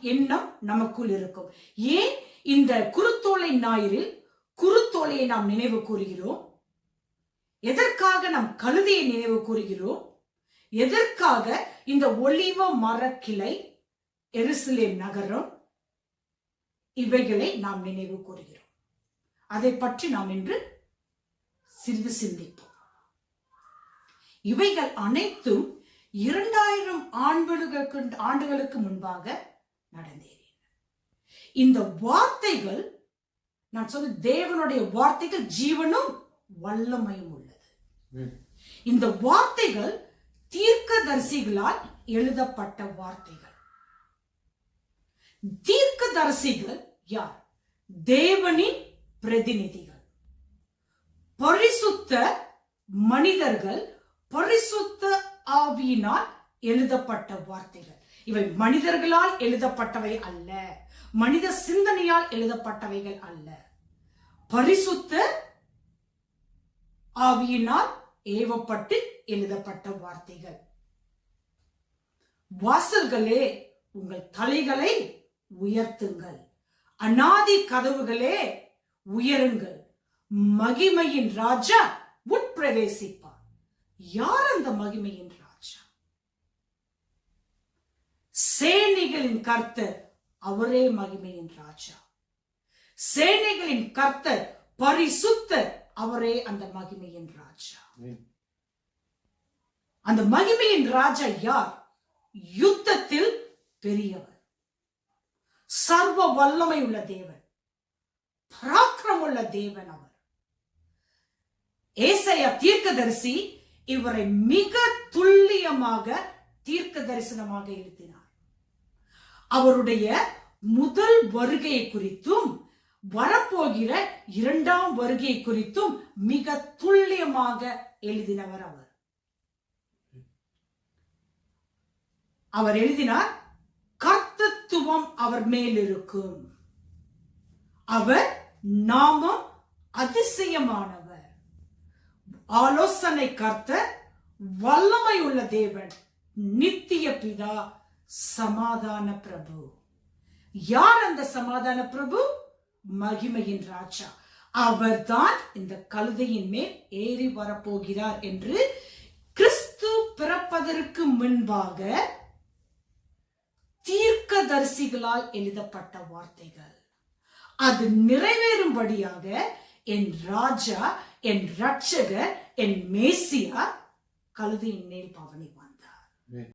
எண்ணம் நமக்குள் இருக்கும். ஏன் இந்த குருத்தோலை ஞாயிறில் குருத்தோலையை நாம் நினைவு கூறுகிறோம்? எதற்காக நாம் கழுதையை நினைவு கூறுகிறோம்? எதற்காக இந்த ஒளிவ மரக்கிளை எருசலேம் நகரம் இவைகளை நாம் நினைவு கூறுகிறோம்? அதை பற்றி நாம் இன்று சிறிது சிந்திப்போம். இவைகள் அனைத்தும் இரண்டாயிரம் ஆண்டுகளுக்கு ஆண்டுகளுக்கு முன்பாக நடந்தேறின. இந்த வார்த்தைகள் நான் சொன்ன தேவனுடைய வார்த்தைகள் ஜீவனும் வல்லமையும் உள்ளது. இந்த வார்த்தைகள் தீர்க்கதரிசிகளால் எழுதப்பட்ட வார்த்தைகள். தீர்க்கதரிசிகள் யார்? தேவனின் பிரதிநிதிகள். பரிசுத்த மனிதர்கள் பரிசுத்த ஆவியினால் எழுதப்பட்ட வார்த்தைகள். இவை மனிதர்களால் எழுதப்பட்டவை அல்ல. மனித சிந்தனையால் எழுதப்பட்டவைகள் அல்ல. பரிசுத்த ஆவியினால் ஏவப்பட்டு எழுதப்பட்ட வார்த்தைகள். வாசல்களே உங்கள் தலைகளை உயர்த்துங்கள். அநாதி கதவுகளே உயருங்கள். மகிமையின் ராஜா உட்பிரவேசிப்பார். யார் அந்த மகிமையின் ராஜா சேனைகளின் கர்த்தர் அவரே மகிமையின் ராஜா. சேனைகளின் கர்த்தர் பரிசுத்தர் அவரே அந்த மகிமையின் ராஜா. அந்த மகிமையின் ராஜா யார்? யுத்தத்தில் பெரியவர். சர்வ வல்லமை உள்ள தேவன். பராக்கிரம் உள்ள தேவன் அவர். ஏசையா தீர்க்கதரிசி இவரை மிக துல்லியமாக தீர்க்க தரிசனமாக எழுதினார். அவருடைய முதல் வருகை குறித்தும் வரப்போகிற இரண்டாம் வருகை குறித்தும் மிக துல்லியமாக எழுதினவர் அவர். அவர் எழுதினார் கர்த்தத்துவம் அவர் மேல் இருக்கும். அவர் நாமம் அதிசயமானவர். ஆலோசனை கர்த்தர் வல்லமை உள்ள தேவன் நித்திய பிதா சமாதான பிரபு. யார் அந்த சமாதான பிரபு? மகிமையின் ராஜா. அவர்தான் இந்த கழுதையின் மேல் ஏறி வரப்போகிறார் என்று கிறிஸ்து பிறப்பதற்கு முன்பாக தீர்க்கதரிசிகளால் எழுதப்பட்ட வார்த்தைகள். அது நிறைவேறும்படியாக என் ராஜா என் ரட்சகர் என் மேசியா கழுதையின் மேல் பவனி வந்தார்